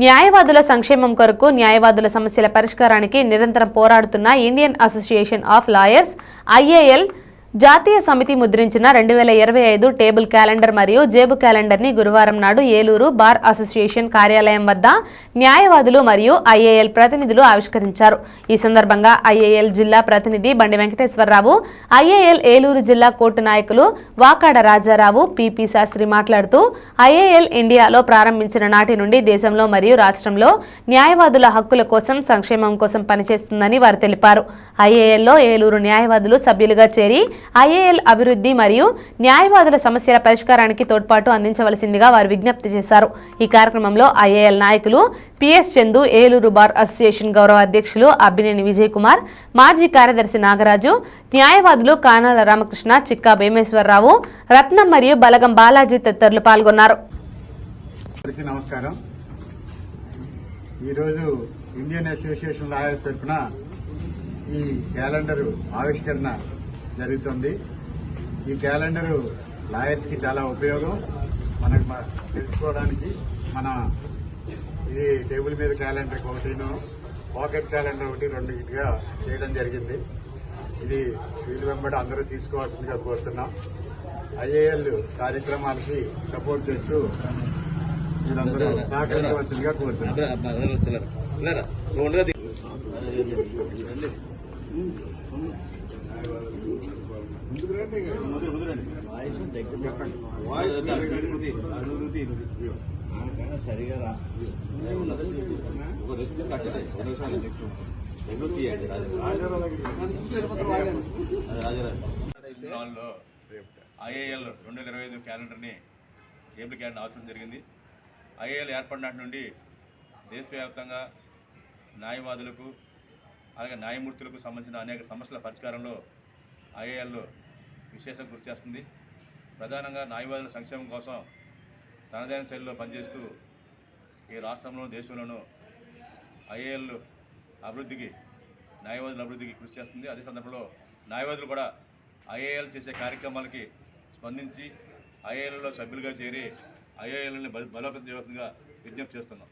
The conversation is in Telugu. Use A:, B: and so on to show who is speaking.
A: న్యాయవాదుల సంక్షేమం కొరకు న్యాయవాదుల సమస్యల పరిష్కారానికి నిరంతరం పోరాడుతున్న Indian association of lawyers IAL జాతీయ సమితి ముద్రించిన రెండు వేల ఇరవై ఐదు టేబుల్ క్యాలెండర్ మరియు జేబు క్యాలెండర్ని గురువారం నాడు ఏలూరు బార్ అసోసియేషన్ కార్యాలయం వద్ద న్యాయవాదులు మరియు ఐఏఎల్ ప్రతినిధులు ఆవిష్కరించారు. ఈ సందర్భంగా ఐఏఎల్ జిల్లా ప్రతినిధి బండి వెంకటేశ్వరరావు ఐఏఎల్ ఏలూరు జిల్లా కోర్టు నాయకులు వాకాడ రాజారావు పిపి శాస్త్రి మాట్లాడుతూ ఐఏఎల్ ఇండియాలో ప్రారంభించిన నాటి నుండి దేశంలో మరియు రాష్ట్రంలో న్యాయవాదుల హక్కుల కోసం సంక్షేమం కోసం పనిచేస్తుందని వారు తెలిపారు. ఐఏఎల్లో ఏలూరు న్యాయవాదులు సభ్యులుగా చేరి ఐఏఎల్ అభివృద్ధి మరియు న్యాయవాదుల సమస్యల పరిష్కారానికి తోడ్పాటు అందించవలసిందిగా వారు విజ్ఞప్తి చేశారు. ఈ కార్యక్రమంలో ఐఏఎల్ నాయకులు PS Chandu Eluru bar association గౌరవ అధ్యక్షులు అబ్బినేని విజయ్ కుమార్ మాజీ కార్యదర్శి నాగరాజు న్యాయవాదులు కానాల రామకృష్ణ చిక్కా భీమేశ్వరరావు రత్నం మరియు బలగం బాలాజీ తదితరులు పాల్గొన్నారు.
B: నమస్కారం. ఈరోజు ఇండియన్ అసోసియేషన్ లాయర్స్ తరఫున ఈ క్యాలెండర్ ఆవిష్కరణ జరుగుతుంది. ఈ క్యాలెండర్ లాయర్స్కి చాలా ఉపయోగం. మనకు తెలుసుకోవడానికి మన ఇది టేబుల్ మీద క్యాలెండర్ ఒకటిను పాకెట్ క్యాలెండర్ ఒకటి రెండు ఇటుగా చేయడం జరిగింది. ఇది వీలు వెంబడి అందరూ తీసుకోవాల్సిందిగా కోరుతున్నాం. ఐఏఎల్ కార్యక్రమాలకి సపోర్ట్ చేస్తూ మీరందరూ సహకరించవలసిందిగా కోరుతున్నాం.
C: ఐఏఎల్ రెండు వేల ఇరవై ఐదు క్యాలెండర్ని ఏపీ క్యాలెండర్ అవసరం జరిగింది ఐఏఎల్ ఏర్పడినాటి నుండి దేశవ్యాప్తంగా న్యాయవాదులకు అలాగే న్యాయమూర్తులకు సంబంధించిన అనేక సమస్యల పరిష్కారంలో ఐఏఎల్ విశేషం కృషి చేస్తుంది. ప్రధానంగా న్యాయవాదుల సంక్షేమం కోసం తనదైన శైలిలో పనిచేస్తూ ఈ రాష్ట్రంలోనూ దేశంలోనూ ఐఏఎల్ అభివృద్ధికి న్యాయవాదుల అభివృద్ధికి కృషి చేస్తుంది. అదే సందర్భంలో న్యాయవాదులు కూడా ఐఏఎల్ చేసే కార్యక్రమాలకి స్పందించి ఐఏఎల్లో సభ్యులుగా చేరి ఐఏఎల్ని బలోపేతం చేయవలసిందిగా విజ్ఞప్తి చేస్తున్నాం.